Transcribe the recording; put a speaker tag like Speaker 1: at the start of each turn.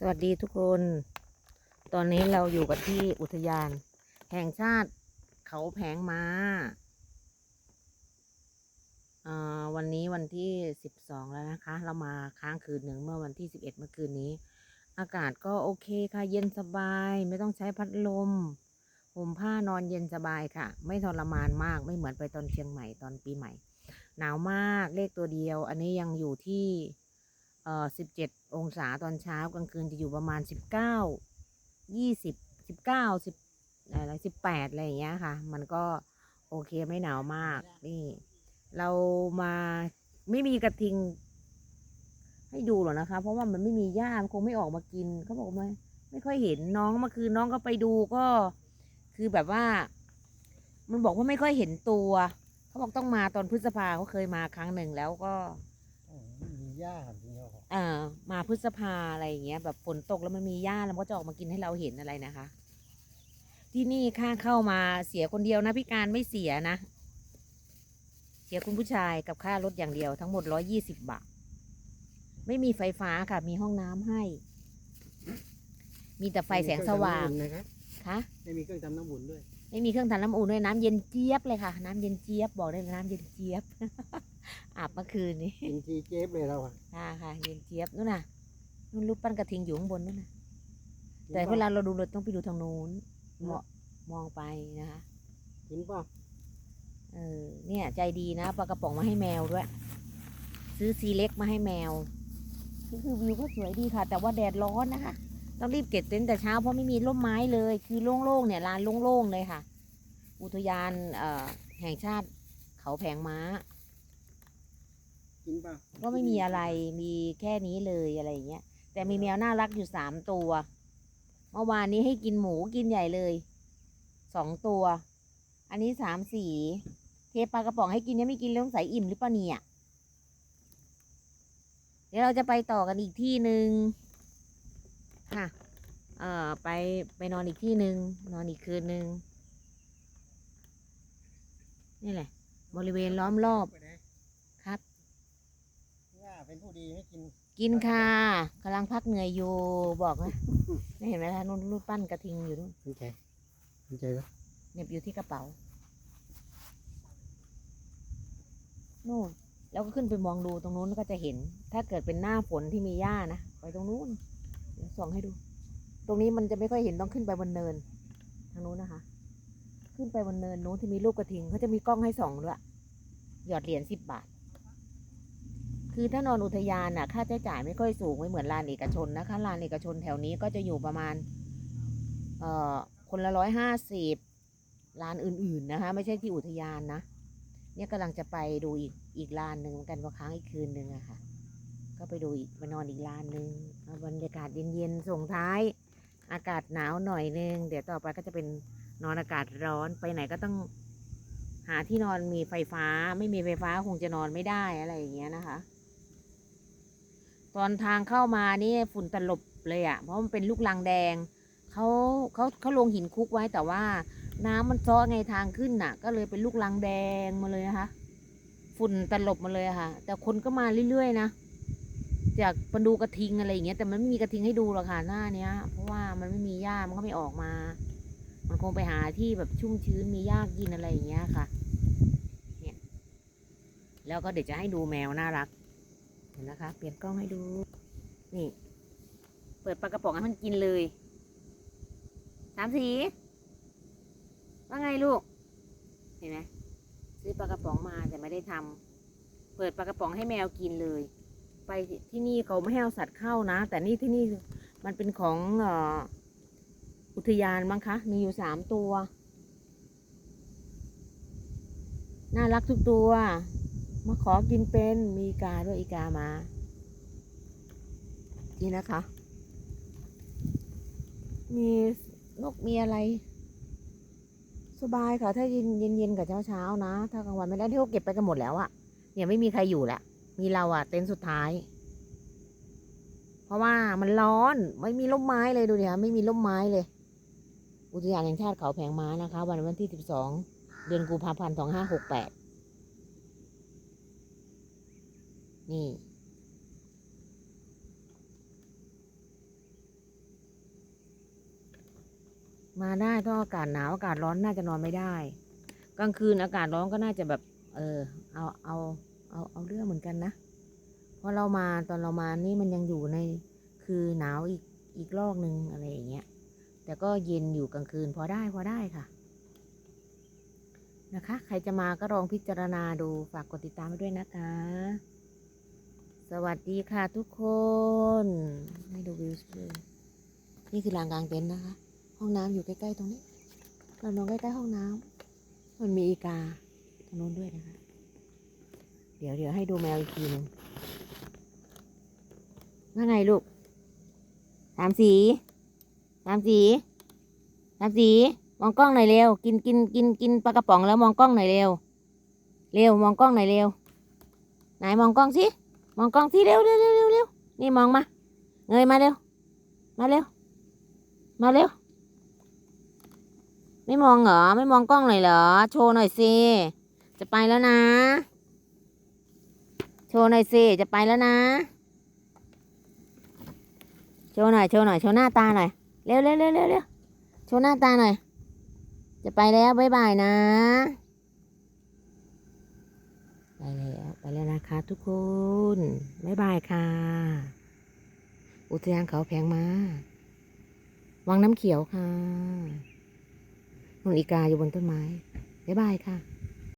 Speaker 1: สวัสดีทุกคน ตอนนี้เราอยู่กันที่อุทยาน แห่งชาติเขาแผงม้าอ่าวันนี้วันที่สิบสองแล้วนะคะ เรามาค้างคืนหนึ่งเมื่อวันที่สิบเอ็ดเมื่อคืนนี้ อากาศก็โอเคค่ะ เย็นสบาย ไม่ต้องใช้พัดลมห่มผ้านอนเย็นสบายค่ะ ไม่ทรมานมากไม่เหมือนไปตอนเชียงใหม่ตอนปีใหม่ หนาวมากเลขตัวเดียว อันนี้ยังอยู่ที่ อ่อสิบเจ็ดองศาตอนเช้ากลางคืนจะอยู่ประมาณสิบเก้ายี่สิบสิบเก้าสิบอะไรสิบแปดอะไรอย่างเงี้ยค่ะ มันก็โอเคไม่หนาวมาก นี่ เรามาไม่มีกระทิง ให้ดูหรอกนะคะ เพราะว่ามันไม่มีหญ้ามันคงไม่ออกมากินเขาบอกไม่ไม่ค่อยเห็นน้องเมื่อคืนน้องก็ไปดูก็ คือแบบว่า มันบอกว่าไม่ค่อยเห็นตัวเขาบอกต้องมาตอนพฤษภาเขาเคยมาครั้งหนึ่งแล้วก็
Speaker 2: โอ้โหมีหญ้าจริง เหรอ
Speaker 1: เอ่อมาพฤษภาอะไรอย่างเงี้ยแบบฝนตกแล้วมันมีหญ้าแล้วมันก็จะออกมากินให้เราเห็นอะไรนะคะ ที่นี่ค่าเข้ามาเสียคนเดียวนะพี่การไม่เสียนะ เสียคุณผู้ชายกับค่ารถอย่างเดียวทั้งหมดร้อยี่สิบบาท ไม่มีไฟฟ้าค่ะ มีห้องน้ำให้ มีแต่ไฟแสงสว่าง
Speaker 2: ไม่มีเครื่องทำน้ำอุ่นนะครับ
Speaker 1: คะ
Speaker 2: ไม่มีเครื่องทำน้ำอุ่นด้วย
Speaker 1: ไม่มีเครื่องทำน้ำอุ่นด้วยน้ำเย็นเจี๊ยบเลยค่ะ น้ำเย็นเจี๊ยบบอกได้เลยน้ำเย็นเจี๊ยบ อาบเมื่อคืนนี้
Speaker 2: กินทีเจ๊บเลยเราอะ
Speaker 1: ค่ะค่ะเย็นเจี๊ยบนู่นน่ะนู่นรูปปั้นกระทิงอยู่ข้างบนนู่นน่ะ
Speaker 2: กิน
Speaker 1: แต่
Speaker 2: ปะ
Speaker 1: เวลาเราดูเราต้องไปดูทางนู้นเหมาะมองไปนะคะ
Speaker 2: กินป่ะ
Speaker 1: เออเนี่ย ใจดีนะปลากระป๋องมาให้แมวด้วย ซื้อซีเล็กมาให้แมวนี่คือวิวก็สวยดีค่ะ แต่ว่าแดดร้อนนะคะต้องรีบเก็บเต็นท์แต่เช้าเพราะไม่มีร่มไม้เลย คือโล่งๆเนี่ยลานโล่งๆเลยค่ะ อุทยานเอ่อแห่งชาติเขาแผงม้า
Speaker 2: กินป่ะ
Speaker 1: ก็ไม่มีอะไรมีแค่นี้เลยอะไรอย่างเงี้ยแต่มีแมวน่ารักอยู่สามตัว เมื่อวานนี้ให้กินหมูกินใหญ่เลยสองตัว อันนี้สามสีเทปลากระป๋องให้กินยังไม่กินเลยต้องใส่อิ่มหรือเปล่าเนี่ยเดี๋ยวเราจะไปต่อกันอีกที่หนึ่งค่ะ เอ่อ ไปไปนอนอีกที่หนึ่งนอนอีกคืนหนึ่งนี่แหละ บริเวณล้อมรอบ
Speaker 2: เป็นผู้ดีให้กิน
Speaker 1: กินค่ะกำลังพักเหนื่อยอยู่บอกนะนี่เห็นไหมคะนู่นรูปปั้นกระทิงอยู่นู่น
Speaker 2: สนใจสนใจปะ
Speaker 1: เหน็บอยู่ที่กระเป๋านู่นแล้วก็ขึ้นไปมองดูตรงนู้นก็จะเห็น ถ้าเกิดเป็นหน้าฝนที่มีหญ้านะไปตรงนู้นเดี๋ยวส่องให้ดู ตรงนี้มันจะไม่ค่อยเห็นต้องขึ้นไปบนเนิน ทางนู้นนะคะ ขึ้นไปบนเนินนู้นที่มีลูกกระทิงเขาจะมีกล้องให้ส่องด้วยหยอดเหรียญสิบบาท คือถ้านอนอุทยานน่ะค่าใช้จ่ายไม่ค่อยสูงไม่เหมือนลานเอกชนนะคะลานเอกชนแถวนี้ก็จะอยู่ประมาณเอ่อคนละร้อยห้าสิบร้านอื่นๆนะคะ ไม่ใช่ที่อุทยานนะเนี่ยกำลังจะไปดูอีกอีกลานหนึ่งกันว่าค้างอีกคืนหนึ่งอะค่ะ ก็ไปดูอีกไปนอนอีกลานหนึ่งบรรยากาศเย็นๆส่งท้าย อากาศหนาวหน่อยนึงเดี๋ยวต่อไปก็จะเป็นนอนอากาศร้อนไปไหนก็ต้องหาที่นอนมีไฟฟ้าไม่มีไฟฟ้าคงจะนอนไม่ได้อะไรอย่างเงี้ยนะคะ ตอนทางเข้ามานี่ฝุ่นตลบเลยอะ่ะ เพราะมันเป็นลูกลังแดงเขาเขาเขาลงหินคุกไว้แต่ว่า น้ำมันซ้อไงทางขึ้นน่ะ ก็เลยเป็นลูกลังแดงมาเลยนะคะ ฝุ่นตลบมาเลยอะค่ะ แต่คนก็มาเรื่อยๆนะจากมาดูกระทิงอะไรอย่างเงี้ยแต่มันไม่มีกระทิงให้ดูหรอกค่ะหน้าเนี้ย เพราะว่ามันไม่มีหญ้ามันก็ไม่ออกมา มันคงไปหาที่แบบชุ่มชื้นมีหญ้ากินอะไรอย่างเงี้ยค่ะ เนี่ย แล้วก็เดี๋ยวจะให้ดูแมวน่ารัก ห็นนะคะ เปลี่ยนกล้องให้ดู นี่ เปิดปลากระป๋องให้มันกินเลย สามสี ว่าไงลูก เห็นไหมซื้อปลากระป๋องมาแต่ไม่ได้ทำเปิดปลากระป๋องให้แมวกินเลย ไปที่นี่เขาไม่ให้เอาสัตว์เข้านะ แต่นี่ที่นี่มันเป็นของออุทยานมั้งคะ มีอยู่สามตัว น่ารักทุกตัว มาขอกินเป็นมีกาด้วยอีกามา นี่นะคะ มีนกมีอะไร สบายค่ะถ้าเย็นเย็นกับเช้าเช้านะ ถ้ากลางวันไม่ได้ที่เขาเก็บไปกันหมดแล้วอะเนี่ยไม่มีใครอยู่ละมีเราอะเต็นท์สุดท้าย เพราะว่ามันร้อนไม่มีร่มไม้เลยดูดิค่ะไม่มีร่มไม้เลย อุทยานแห่งชาติเขาแผงม้านะคะ วันวันที่สิบสองเดือนกุมภาพันธ์สองห้าหกแปด นี่ มาได้ถ้าอากาศหนาวอากาศร้อนน่าจะนอนไม่ได้ กลางคืนอากาศร้อนก็น่าจะแบบ เออ เอาเอาเอาเอาเรื่องเหมือนกันนะเพราะเรามาตอนเรามานี่มันยังอยู่ในคือหนาวอีกอีกรอบหนึ่งอะไรอย่างเงี้ย แต่ก็เย็นอยู่กลางคืนพอได้พอได้ค่ะนะคะ ใครจะมาก็ลองพิจารณาดู ฝากกดติดตามไว้ด้วยนะคะ สวัสดีค่ะทุกคน ให้ดูวิวเลยนี่คือลานกลางเต็นท์นะคะ ห้องน้ำอยู่ใกล้ๆตรงนี้ เรานอนใกล้ๆห้องน้ำมันมีอีกาตรงโน้นด้วยนะคะ เดี๋ยวเดี๋ยวให้ดูแมวอีกทีหนึงว่าไงลูกสามสีสามสีสามสีมองกล้องหน่อยเร็ว กินกินกินกินปลากระป๋องแล้วมองกล้องหน่อยเร็ว เร็วมองกล้องหน่อยเร็ว ไหนมองกล้องสิ มองกล้องสิเร็วเร็วเร็วเร็วเร็วนี่มองมา เงยมาเร็ว มาเร็ว มาเร็ว ไม่มองเหรอ ไม่มองกล้องหน่อยเหรอ โชว์หน่อยสิ จะไปแล้วนะ โชว์หน่อยสิ จะไปแล้วนะ โชว์หน่อย โชว์หน่อย โชว์หน้าตาหน่อย เร็วเร็วเร็วเร็วเร็วโชว์หน้าตาหน่อย จะไปแล้วบ๊ายบายนะ ไปแล้ว ไปแล้วนะคะ ทุกคน บ๊ายบายค่ะ อุทยานเขาแพงมาวังน้ำเขียวค่ะนุ่นอีกาอยู่บนต้นไม้ บ๊ายบายค่ะ